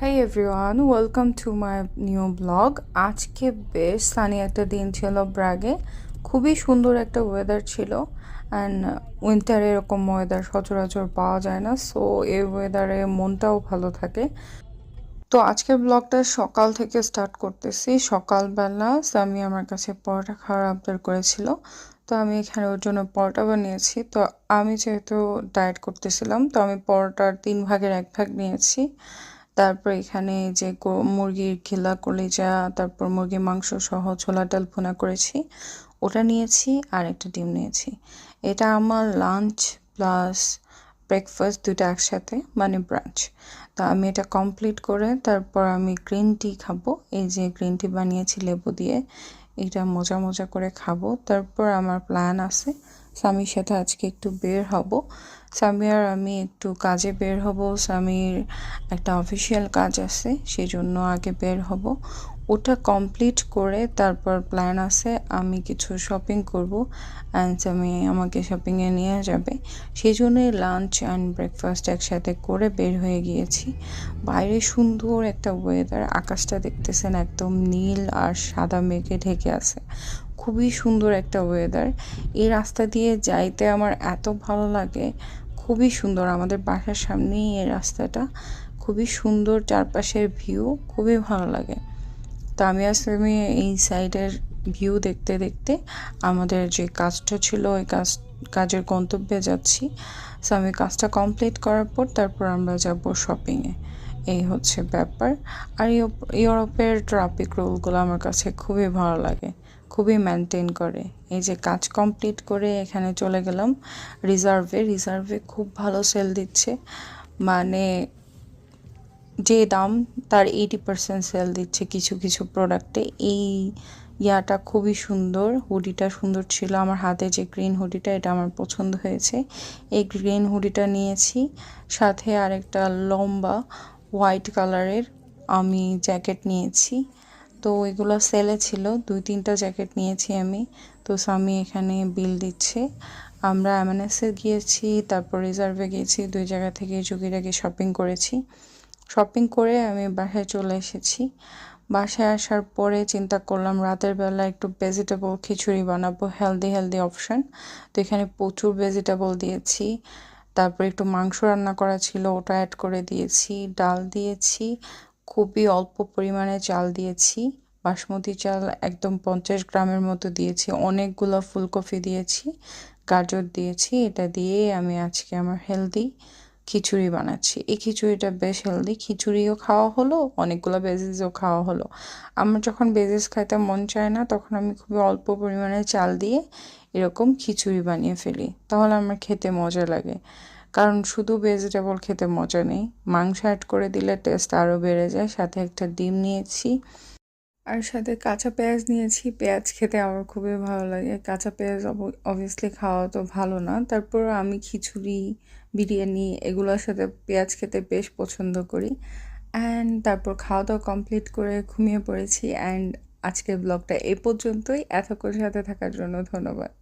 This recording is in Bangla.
Hi everyone welcome to my new blog আজকে বেশ সানি একটা দিন ছিল ব্রাগে। খুবই সুন্দর একটা ওয়েদার ছিল অ্যান্ড উইন্টারে এরকম ওয়েদার সচরাচর পাওয়া যায় না সো এই ওয়েদারে মনটাও ভালো থাকে। তো আজকের ব্লগটা সকাল থেকে স্টার্ট করতেছি। সকালবেলা সামি আমার কাছে পরোটা খাওয়ার আবদার করেছিল, তো আমি এখানে ওর জন্য পরোটা বানিয়েছি। তো আমি যেহেতু ডায়েট করতেছিলাম, তো আমি পরোটার তিন ভাগের এক ভাগ নিয়েছি। তারপর এখানে যে মুরগির ঘিলা কলিজা, তারপর মুরগির মাংস সহ ছোলা ডাল ভুনা করেছি। ওটা নিয়েছি আর একটা ডিম নিয়েছি। এটা আমার লাঞ্চ প্লাস ব্রেকফাস্ট দুটো একসাথে মানে ব্রাঞ্চ তো আমি এটা কমপ্লিট করে তারপর আমি গ্রিন টি খাব। এই যে গ্রিন টি বানিয়েছি লেবু দিয়ে, এটা মজা মজা করে খাব। তারপর আমার প্ল্যান আছে স্বামীর সাথে আজকে একটু বের হব। স্বামী আর আমি একটু কাজে বের হব। স্বামীর একটা অফিসিয়াল কাজ আছে সেই জন্য আগে বের হব। ওটা কমপ্লিট করে তারপর প্ল্যান আছে, আমি কিছু শপিং করব। অ্যান্ড আমি আমাকে শপিংয়ে নিয়ে যাবে। সেই জন্যই লাঞ্চ অ্যান্ড ব্রেকফাস্ট একসাথে করে বের হয়ে গিয়েছি। বাইরে সুন্দর একটা ওয়েদার আকাশটা দেখতেছেন একদম নীল আর সাদা মেঘে ঢেকে আছে। খুবই সুন্দর একটা ওয়েদার এই রাস্তা দিয়ে যাইতে আমার এত ভালো লাগে। খুবই সুন্দর আমাদের বাসার সামনেই এই রাস্তাটা। খুবই সুন্দর চারপাশের ভিউ খুবই ভালো লাগে। তো আমি আসলে এই সাইডের ভিউ দেখতে দেখতে আমাদের যে কাজটা ছিল, ওই কাজ, কাজের গন্তব্যে যাচ্ছি। সো আমি কাজটা কমপ্লিট করার পর তারপর আমরা যাব শপিংয়ে এই হচ্ছে ব্যাপার। আর ইউরোপ- ইউরোপের ট্রাফিক রুলগুলো আমার কাছে খুবই ভালো লাগে। খুবই মেনটেন করে। এই যে কাজ কমপ্লিট করে এখানে চলে গেলাম রিজার্ভে রিজার্ভে খুব ভালো সেল দিচ্ছে। মানে যে দাম, তার এইটি পার্সেন্ট সেল দিচ্ছে কিছু কিছু প্রোডাক্টে এই ইয়াটা খুবই সুন্দর। হুডিটা সুন্দর ছিল। আমার হাতে যে গ্রিন হুডিটা এটা আমার পছন্দ হয়েছে। এই গ্রিন হুডিটা নিয়েছি। সাথে আরেকটা লম্বা হোয়াইট কালারের আমি জ্যাকেট নিয়েছি। তো এগুলো সেলে ছিল। দুই তিনটা জ্যাকেট নিয়েছি আমি। তো স্বামী এখানে বিল দিচ্ছে। আমরা এমএনএসে গিয়েছি, তারপর রিজার্ভে গিয়েছি, দুই জায়গা থেকে চুকিটাকে শপিং করেছি। শপিং করে আমি বাসায় চলে এসেছি। বাসায় আসার পরে চিন্তা করলাম, রাতের বেলা একটু ভেজিটেবল খিচুড়ি বানাবো হেলদি হেলদি অপশান তো এখানে প্রচুর ভেজিটেবল দিয়েছি। তারপর একটু মাংস রান্না করা ছিল, ওটা অ্যাড করে দিয়েছি, ডাল দিয়েছি খুবই অল্প পরিমাণে চাল দিয়েছি। বাসমতি চাল একদম পঞ্চাশ গ্রামের মতো দিয়েছি। অনেকগুলো ফুলকপি দিয়েছি, গাজর দিয়েছি। এটা দিয়ে আমি আজকে আমার হেলদি খিচুড়ি বানাচ্ছি। এই খিচুড়িটা বেশ হেলদি। খিচুড়িও খাওয়া হলো, অনেকগুলো বেজিসও খাওয়া হলো। আমার যখন বেজিস খাইতে মন চায় না, তখন আমি খুবই অল্প পরিমাণে চাল দিয়ে এরকম খিচুড়ি বানিয়ে ফেলি। তাহলে আমার খেতে মজা লাগে। কারণ শুধু ভেজিটেবল খেতে মজা নেই। মাংস অ্যাড করে দিলে টেস্ট আরও বেড়ে যায়। সাথে একটা ডিম নিয়েছি। আর সাথে কাঁচা পেঁয়াজ নিয়েছি। পেঁয়াজ খেতে আমার খুবই ভালো লাগে। কাঁচা পেঁয়াজ অবভিয়াসলি খাওয়া তো ভালো না। তারপর আমি খিচুড়ি, বিরিয়ানি এগুলোর সাথে পেঁয়াজ খেতে বেশ পছন্দ করি। অ্যান্ড তারপর খাওয়া দাওয়া কমপ্লিট করে ঘুমিয়ে পড়েছি। অ্যান্ড আজকের ব্লগটা এ পর্যন্তই। এতক্ষণ সাথে থাকার জন্য ধন্যবাদ।